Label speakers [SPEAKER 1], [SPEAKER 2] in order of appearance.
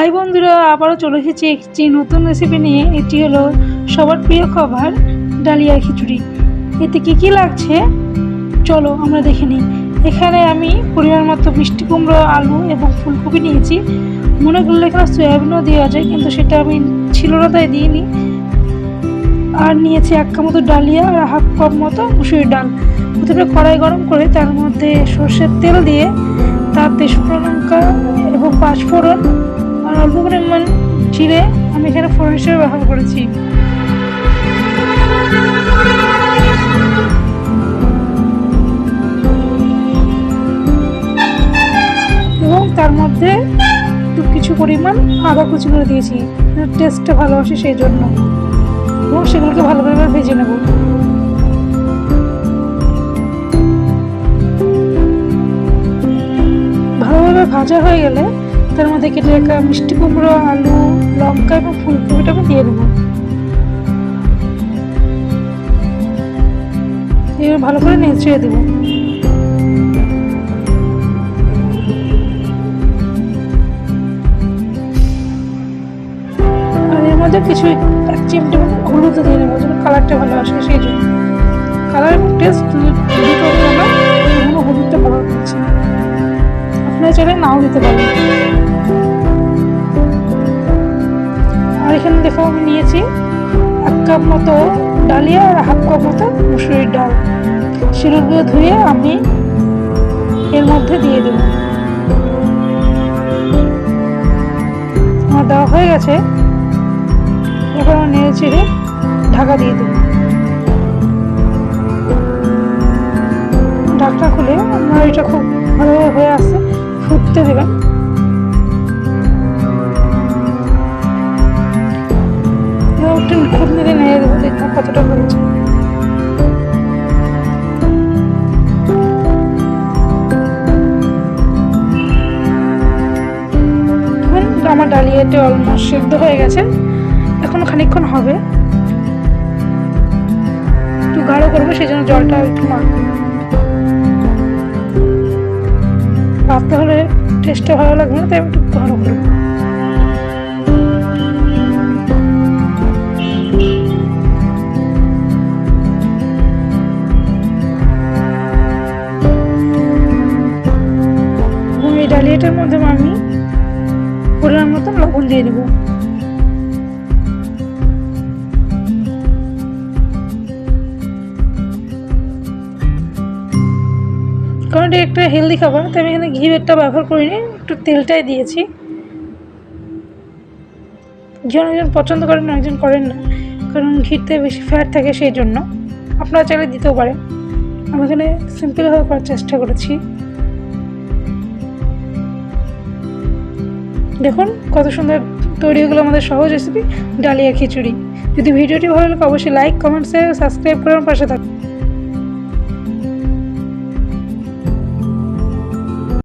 [SPEAKER 1] High বন্ধুরা, আবারও চলে এসেছি একটি নতুন রেসিপি নিয়ে। এটি হলো সবার প্রিয় খাবার ডালিয়া খিচুড়ি। এতে কি কি লাগছে? চলো আমরা দেখে নিই। এখানে আমি পরিমাণ মতো মিষ্টি কুমড়ো, আলু এবং ফুলকপি নিয়েছি। মনে করলে এখানে সয়াবিনও দেওয়া যায়, কিন্তু সেটা আমি ছিল না, তাই দিইনি। আর নিয়েছি এক কাপ মতো ডালিয়া আর হাফ কাপ মতো মুসুরির ডাল। প্রথমে কড়াই গরম করে তার মধ্যে সর্ষের তেল দিয়ে তাতে শুকনো লঙ্কা এবং পাঁচফোড়ন অল্প পরিমাণ জিরে আমি এখানে ফোড়ন হিসেবে ব্যবহার করেছি। এবং তার মধ্যে কিছু পরিমাণ আদা কুচি করে দিয়েছি টেস্টটা ভালো আসে সেই জন্য। এবং সেগুলোকে ভালো করে ভেজে নেব। ভালোভাবে ভাজা হয়ে গেলে তার মধ্যে কেটে রাখা মিষ্টি কুমড়ো, আলু, লঙ্কা এবং ফুলকপিটা আমি দিয়ে দেবো। এবার ভালো করে নেচড়ে দেবো। এর মধ্যে কিছু এক চিমটে হলুদ দিয়ে নেব যেন কালারটা ভালো আসে, সেই জন্য। কালার টেস্ট দুটো হলুদটা ব্যবহার করছি। আপনারা চাইলে নাও দিতে পারেন। দেখো আমি নিয়েছি, এক কাপ মতো ডালিয়া আর হাফ কাপ মতো মুসুরির ডাল। সেগুলো ধুয়ে আমি এর মধ্যে দিয়ে দেব। আমার দেওয়া হয়ে গেছে। এবার আমার নেড়ে চেড়ে ঢাকা দিয়ে দেব। ঢাকটা খুলে আপনার এটা খুব ভালোভাবে হয়ে আসছে, ফুটতে দেবেন। খুব নেড়ে নেড়ে দেবো দেখব কতটা হয়েছে আমার ডালিয়াটা অলমোস্ট সেদ্ধ হয়ে গেছে। এখন খানিকক্ষণ হবে। একটু গাঢ় করব সেই জন্য জলটা একটু মাখবো। পাতলা হলে টেস্টটা ভালো লাগবে না, তাই একটু গাঢ় করব। ডালিয়াটার মধ্যে আমি পরিমাণ মতন লবণ দিয়ে দেবো। কারণ এটা একটা হেলদি খাবার তাই আমি এখানে ঘি একটা ব্যবহার করিনি, একটু তেলটাই দিয়েছি। জন একজন পছন্দ করেন না একজন করেন না, কারণ ঘিতে বেশি ফ্যাট থাকে সেই জন্য। আপনারা চাইলে দিতেও পারেন। আমি এখানে সিম্পলভাবে করার চেষ্টা করেছি। দেখুন কত সুন্দর তৈরি হয়ে গেলো আমাদের সহজ রেসিপি ডালিয়া খিচুড়ি। যদি ভিডিওটি ভালো লাগে, অবশ্যই লাইক কমেন্ট শেয়ার সাবস্ক্রাইব করার পাশে থাকুন।